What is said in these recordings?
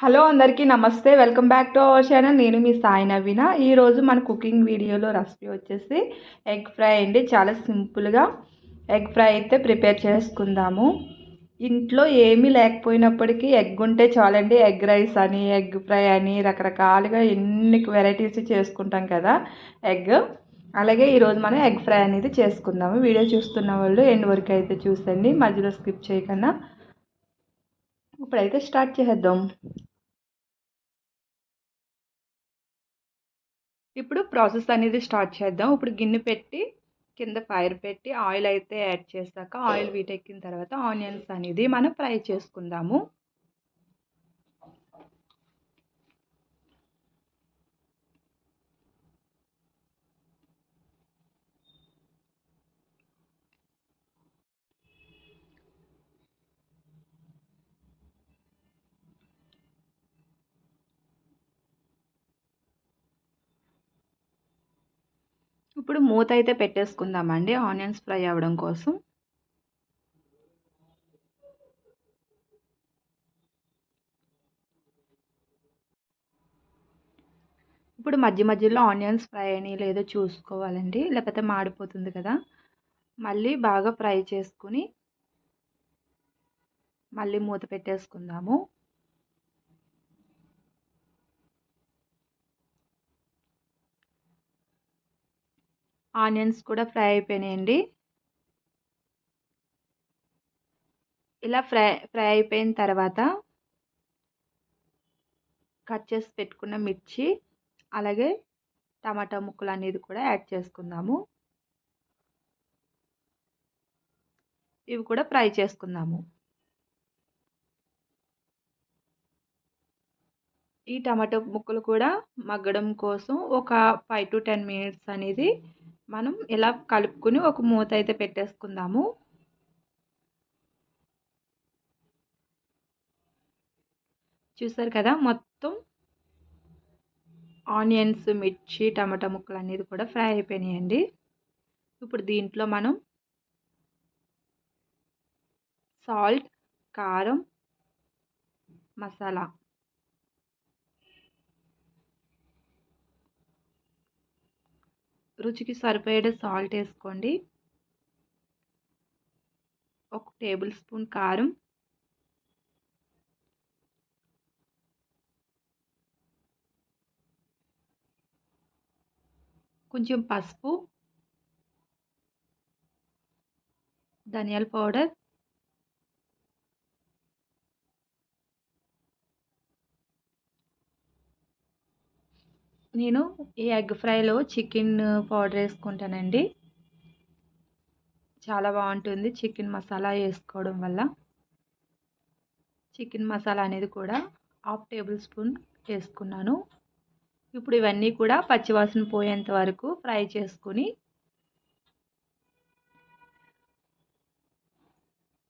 Hello అందరికీ నమస్తే. Welcome back to our channel. నేను మీ సాయి నవీన. ఈరోజు మన కుకింగ్ వీడియోలో రెసిపీ వచ్చేసి ఎగ్ ఫ్రై అండి. చాలా సింపుల్గా ఎగ్ ఫ్రై అయితే ప్రిపేర్ చేసుకుందాము. ఇంట్లో ఏమీ లేకపోయినప్పటికీ ఎగ్ ఉంటే చాలండి. ఎగ్ రైస్ అని ఎగ్ ఫ్రై అని రకరకాలుగా ఎన్ని వెరైటీస్ చేసుకుంటాం కదా ఎగ్. అలాగే ఈరోజు మనం ఎగ్ ఫ్రై అనేది చేసుకుందాము. వీడియో చూస్తున్న వాళ్ళు ఎండ్ వరకు అయితే చూసండి. మధ్యలో స్కిప్ చేయకుండా ఇప్పుడైతే స్టార్ట్ చేసేద్దాం. ఇప్పుడు ప్రాసెస్ అనేది స్టార్ట్ చేద్దాం. ఇప్పుడు గిన్నె పెట్టి కింద ఫైర్ పెట్టి ఆయిల్ అయితే యాడ్ చేశాక ఆయిల్ వీటెక్కిన తర్వాత ఆనియన్స్ అనేది మనం ఫ్రై చేసుకుందాము. ఇప్పుడు మూత అయితే పెట్టేసుకుందామండి. ఆనియన్స్ ఫ్రై అవ్వడం కోసం. ఇప్పుడు మధ్య మధ్యలో ఆనియన్స్ ఫ్రై అని లేదో చూసుకోవాలండి. లేకపోతే మాడిపోతుంది కదా. మళ్ళీ బాగా ఫ్రై చేసుకుని మళ్ళీ మూత పెట్టేసుకుందాము. ఆనియన్స్ కూడా ఫ్రై అయిపోయినాయండి. ఇలా ఫ్రై ఫ్రై అయిపోయిన తర్వాత కట్ చేసి పెట్టుకున్న మిర్చి అలాగే టమాటా ముక్కలు అనేది కూడా యాడ్ చేసుకుందాము. ఇవి కూడా ఫ్రై చేసుకుందాము. ఈ టమాటో ముక్కలు కూడా మగ్గడం కోసం ఒక ఫైవ్ టు టెన్ మినిట్స్ అనేది మనం ఇలా కలుపుకొని ఒక మూత అయితే పెట్టేసుకుందాము. చూసారు కదా మొత్తం ఆనియన్స్ మిర్చి టమాటా ముక్కలు అనేది కూడా ఫ్రై అయిపోయినాయండి. ఇప్పుడు దీంట్లో మనం సాల్ట్ కారం మసాలా రుచికి సరిపోయేట సాల్ట్ వేసుకోండి. ఒక టేబుల్ స్పూన్ కారం. కొంచెం పసుపు. ధనియాల పౌడర్. నేను ఈ ఎగ్ ఫ్రైలో చికెన్ పౌడర్ వేసుకుంటానండి. చాలా బాగుంటుంది చికెన్ మసాలా వేసుకోవడం వల్ల. చికెన్ మసాలా అనేది కూడా హాఫ్ టేబుల్ స్పూన్ వేసుకున్నాను. ఇప్పుడు ఇవన్నీ కూడా పచ్చివాసన పోయేంత వరకు ఫ్రై చేసుకుని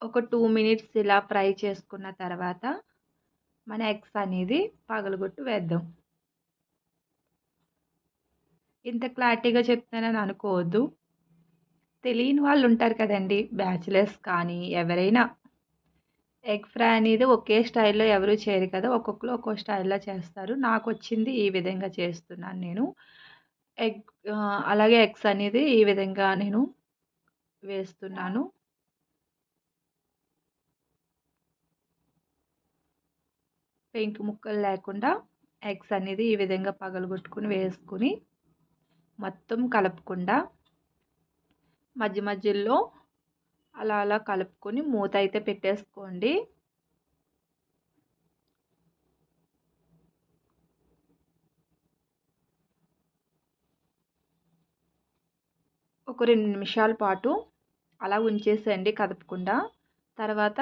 ఒక టూ మినిట్స్ ఇలా ఫ్రై చేసుకున్న తర్వాత మన ఎగ్స్ అనేది పగలగొట్టు వేద్దాం. ఇంత క్లారిటీగా చెప్తానని అనుకోవద్దు. తెలియని వాళ్ళు ఉంటారు కదండి బ్యాచిలర్స్ కానీ ఎవరైనా. ఎగ్ ఫ్రై అనేది ఒకే స్టైల్లో ఎవరు చేయరు కదా ఒక్కొక్కరు ఒక్కో స్టైల్లో చేస్తారు. నాకు వచ్చింది ఈ విధంగా చేస్తున్నాను నేను. ఎగ్ అలాగే ఎగ్స్ అనేది ఈ విధంగా నేను వేస్తున్నాను. పెంకు ముక్కలు లేకుండా ఎగ్స్ అనేది ఈ విధంగా పగలగొట్టుకుని వేసుకుని మొత్తం కలపకుండా మధ్య మధ్యలో అలా అలా కలుపుకొని మూత అయితే పెట్టేసుకోండి. ఒక రెండు నిమిషాల పాటు అలా ఉంచేసేయండి కదపకుండా. తర్వాత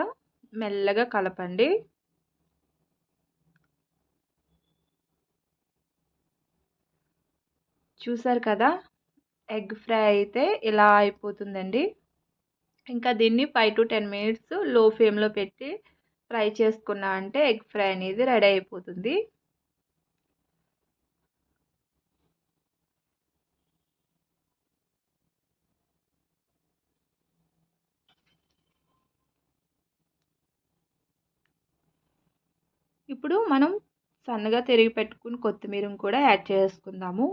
మెల్లగా కలపండి. చూసారు కదా? ఎగ్ ఫ్రై అయితే ఇలా అయిపోతుందండి. ఇంకా దీన్ని ఫైవ్ టు టెన్ మినిట్స్లో ఫ్లేమ్లో పెట్టి ఫ్రై చేసుకున్నా అంటే ఎగ్ ఫ్రై అనేది రెడీ అయిపోతుంది. ఇప్పుడు మనం సన్నగా తిరిగి పెట్టుకుని కొత్తిమీరను కూడా యాడ్ చేసుకుందాము.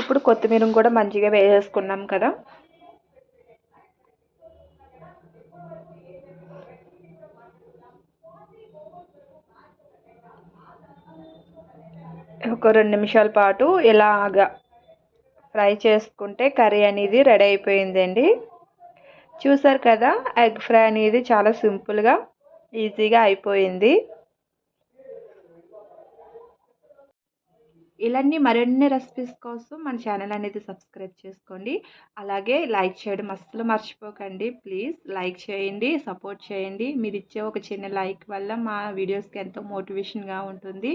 ఇప్పుడు కొత్తిమీర కూడా మంచిగా వేసేసుకున్నాం కదా. ఒక రెండు నిమిషాల పాటు ఇలాగా ఫ్రై చేసుకుంటే కర్రీ అనేది రెడీ అయిపోయిందండి. చూసారు కదా ఎగ్ ఫ్రై అనేది చాలా సింపుల్గా ఈజీగా అయిపోయింది. ఇలాంటి మరిన్ని రెసిపీస్ కోసం మన ఛానల్ అనేది సబ్స్క్రైబ్ చేసుకోండి. అలాగే లైక్ చేయడం అస్సలు మర్చిపోకండి. ప్లీజ్ లైక్ చేయండి సపోర్ట్ చేయండి. మీరు ఇచ్చే ఒక చిన్న లైక్ వల్ల మా వీడియోస్కి ఎంతో మోటివేషన్గా ఉంటుంది.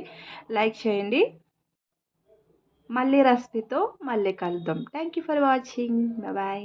లైక్ చేయండి. మళ్ళీ రెసిపీతో మళ్ళీ కలుద్దాం. Thank you for watching bye